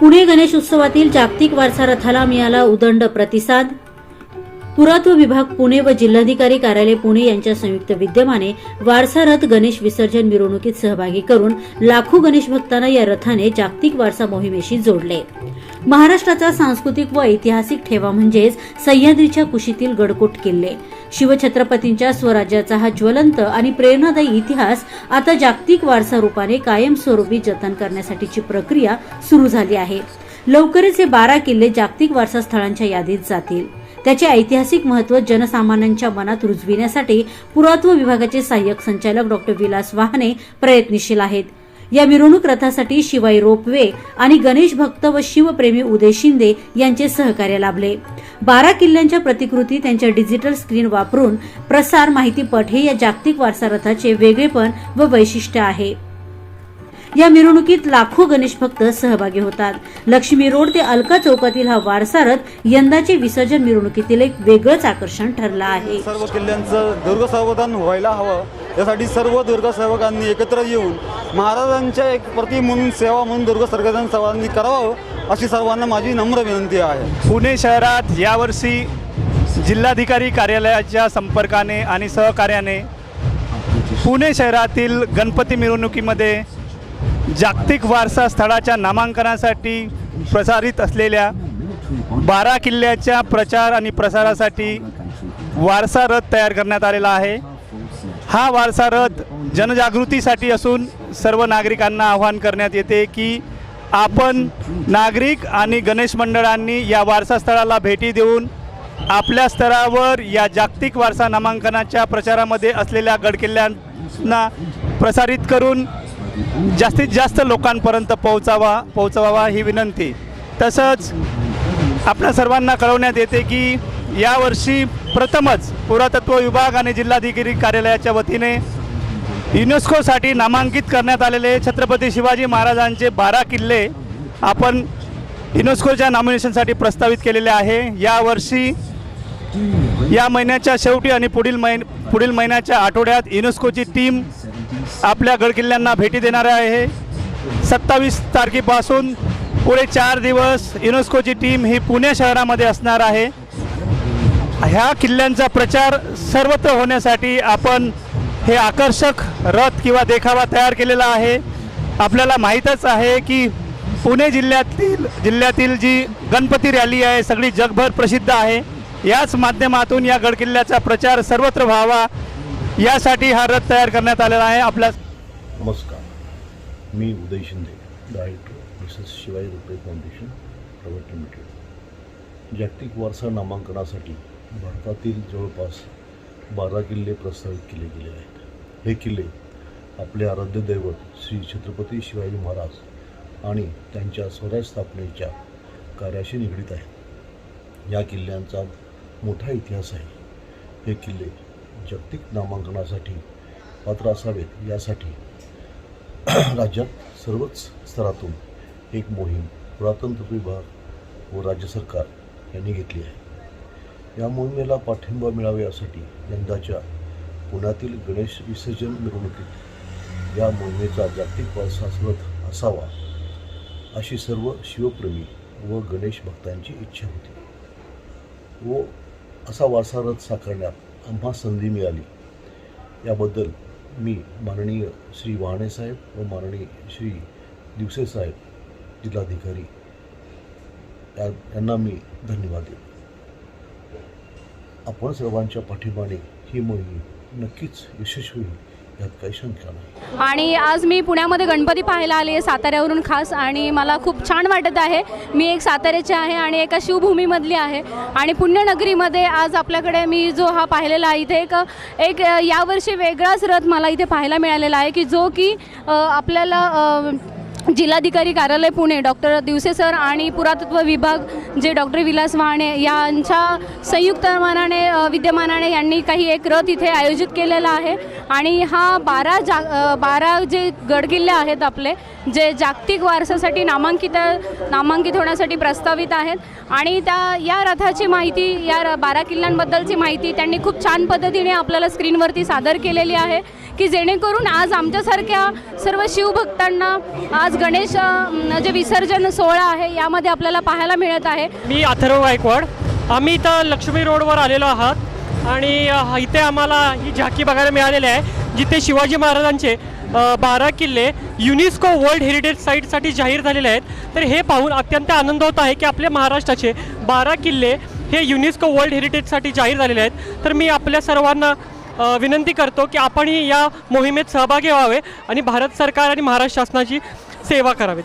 पुणे गणेश उत्सवातील जागतिक वारसा रथाला मिळाला उदंड प्रतिसाद. पुरातत्व विभाग पुणे व जिल्हाधिकारी कार्यालय पुणे यांच्या संयुक्त विद्यमाने वारसा रथ गणेश विसर्जन मिरवणुकीत सहभागी करून लाखो गणेश भक्तांना या रथाने जागतिक वारसा मोहिमेशी जोडले. महाराष्ट्राचा सांस्कृतिक व ऐतिहासिक ठेवा म्हणजेच सह्याद्रीच्या कुशीतील गडकोट किल्ले. शिवछत्रपतींच्या स्वराज्याचा हा ज्वलंत आणि प्रेरणादायी इतिहास आता जागतिक वारसा रूपाने कायमस्वरूपी जतन करण्यासाठीची प्रक्रिया सुरू झाली आहे. लवकरच हे बारा किल्ले जागतिक वारसा स्थळांच्या यादीत जातील. त्याचे ऐतिहासिक महत्त्व जनसामान्यांच्या मनात रुजविण्यासाठी पुरातत्व विभागाचे सहाय्यक संचालक डॉक्टर विलास वाहने प्रयत्नशील आहेत. या मिरवणूक रथासाठी शिवाई रोपवे आणि गणेश भक्त व शिवप्रेमी उदय शिंदे यांचे सहकार्य लाभले. बारा किल्ल्यांच्या प्रतिकृती त्यांच्या डिजिटल स्क्रीन वापरून प्रसार माहितीपट हे या जागतिक वारसा रथाचे वेगळेपण व वैशिष्ट्य आहे. या मिरवणुकीत लाखो गणेश भक्त सहभागी होतात. लक्ष्मी रोड ते अलका चौकातील हा वारसा रथ यंदाचे विसर्जन मिरवणुकीतील एक वेगळंच आकर्षण ठरलं आहे. सर्व किल्ल्यांचं दुर्ग संवर्धन व्हायला हवं. यासाठी सर्व दुर्ग सेवकांनी एकत्र येऊन महाराजांच्या एक प्रति म्हणून सेवा म्हणून दुर्ग संवर्धन सर्वांनी करावं अशी सर्वांना माझी नम्र विनंती आहे. पुणे शहरात यावर्षी जिल्हाधिकारी कार्यालयाच्या संपर्काने आणि सहकार्याने पुणे शहरातील गणपती मिरवणुकीमध्ये जागतिक वारसा स्थळाच्या नामांकनासाठी प्रसारित असलेल्या बारा किल्ल्याच्या प्रचार आणि प्रसारासाठी वारसा रथ तयार करण्यात आलेला आहे. हा वारसा रथ जनजागृतीसाठी असून सर्व नागरिकांना आवाहन करण्यात येते की आपण नागरिक आणि गणेश मंडळांनी या वारसा स्थळाला भेटी देऊन आपल्या स्तरावर या जागतिक वारसा नामांकनाच्या प्रचारामध्ये असलेल्या गडकिल्ल्यांना प्रसारित करून जास्तीत जास्त लोकांपर्यंत पोहोचावा पोहोचवावा ही विनंती. तसंच आपल्या सर्वांना कळवण्यात येते की यावर्षी प्रथमच पुरातत्व विभाग आणि जिल्हाधिकारी कार्यालयाच्या वतीने युनेस्कोसाठी नामांकित करण्यात आलेले छत्रपती शिवाजी महाराजांचे बारा किल्ले आपण युनेस्कोच्या नॉमिनेशनसाठी प्रस्तावित केलेले आहे. यावर्षी या महिन्याच्या शेवटी आणि पुढील महिन पुढील महिन्याच्या आठवड्यात युनेस्कोची टीम आपल्या गडकिल्ल्यांना भेटी देणार आहे. सत्तावीस तारखेपासून पुढे चार दिवस युनेस्कोची टीम ही पुणे शहरामध्ये असणार आहे. ह्या किल्ल्यांचा प्रचार सर्वत्र होण्यासाठी आपण हे आकर्षक रथ किंवा देखावा तयार केलेला आहे. आपल्याला माहीतच आहे की पुणे जिल्ह्यातील जिल्ह्यातील जी गणपती रॅली आहे सगळी जगभर प्रसिद्ध आहे. याच माध्यमातून या गडकिल्ल्याचा प्रचार सर्वत्र व्हावा. यासाठी हा रथ तयार करण्यात आलेला आहे. आपल्या नमस्कार. मी Uday Shinde director Mrs Shivai Rupe foundation private limited जागतिक वारसा नामांकनासाठी भारतातील जवळपास बारा किल्ले प्रस्तावित केले गेले आहेत. हे किल्ले आपले आराध्य दैवत श्री छत्रपती शिवाजी महाराज आणि त्यांच्या स्वराज स्थापनेच्या कार्याशी निगडीत आहेत. या किल्ल्यांचा मोठा इतिहास आहे. हे किल्ले जागतिक नामांकनासाठी पात्र असावेत यासाठी राज्यात सर्वच स्तरातून एक मोहीम पुरातंत्र विभाग व राज्य सरकार यांनी घेतली आहे. या मोहिमेला पाठिंबा मिळावे यासाठी यंदाच्या पुण्यातील गणेश विसर्जन मिरवणुकीत या मोहिमेचा जागतिक वारसा रथ असावा अशी सर्व शिवप्रेमी व गणेश भक्तांची इच्छा होती. व असा वारसा रथ साकारण्यात आम्हा संधी मिळाली. याबद्दल मी माननीय श्री वाहणे साहेब व माननीय श्री दिवसे साहेब जिल्हाधिकारी या यांना मी धन्यवाद देतो. आपण सर्वांच्या पाठिंबाने ही मोहीम नक्कीच यशस्वी होईल. यात काही शंका नाही. आणि आज मी पुण्यामध्ये गणपती पाहायला आली आहे साताऱ्यावरून खास आणि मला खूप छान वाटत आहे. मी एक साताऱ्याची आहे आणि एका शिवभूमीमधली आहे. आणि पुण्यनगरीमध्ये आज आपल्याकडे मी जो हा पाहिलेला आहे इथे एक एक यावर्षी वेगळाच रथ मला इथे पाहायला मिळालेला आहे की जो की आपल्याला जिल्हाधिकारी कार्यालय पुणे डॉक्टर दिवसे सर आणि पुरातत्व विभाग जे डॉक्टर विलास वाहणे यांच्या संयुक्त मानाने विद्यमानाने यांनी काही एक रथ इथे आयोजित केलेला आहे. आणि हा बारा जा बारा जे गडकिल्ले आहेत आपले जे जागतिक वारसासाठी नामांकित नामांकित होण्यासाठी प्रस्तावित आहेत. आणि त्या या रथाची माहिती या र- बारा किल्ल्यांबद्दलची माहिती त्यांनी खूप छान पद्धतीने आपल्याला स्क्रीनवरती सादर केलेली आहे की जेणेकरून आज आमच्यासारख्या सर्व शिवभक्तांना आज गणेश जे विसर्जन सोहळा आहे यामध्ये आपल्याला पाहायला मिळत आहे. मी अथर्व गायकवाड. आम्ही इथं लक्ष्मी रोडवर आलेलो आहात. आणि इथे आम्हाला ही झाकी बघायला मिळालेली आहे जिथे शिवाजी महाराजांचे बारा किल्ले युनेस्को वर्ल्ड हेरिटेज साईटसाठी जाहीर झालेले आहेत. तर हे पाहून अत्यंत आनंद होत आहे की आपल्या महाराष्ट्राचे बारा किल्ले हे युनेस्को वर्ल्ड हेरिटेजसाठी जाहीर झालेले आहेत. तर मी आपल्या सर्वांना विनंती करतो की आपणही या मोहिमेत सहभागी व्हावे आणि भारत सरकार आणि महाराष्ट्र शासनाची सेवा करावी.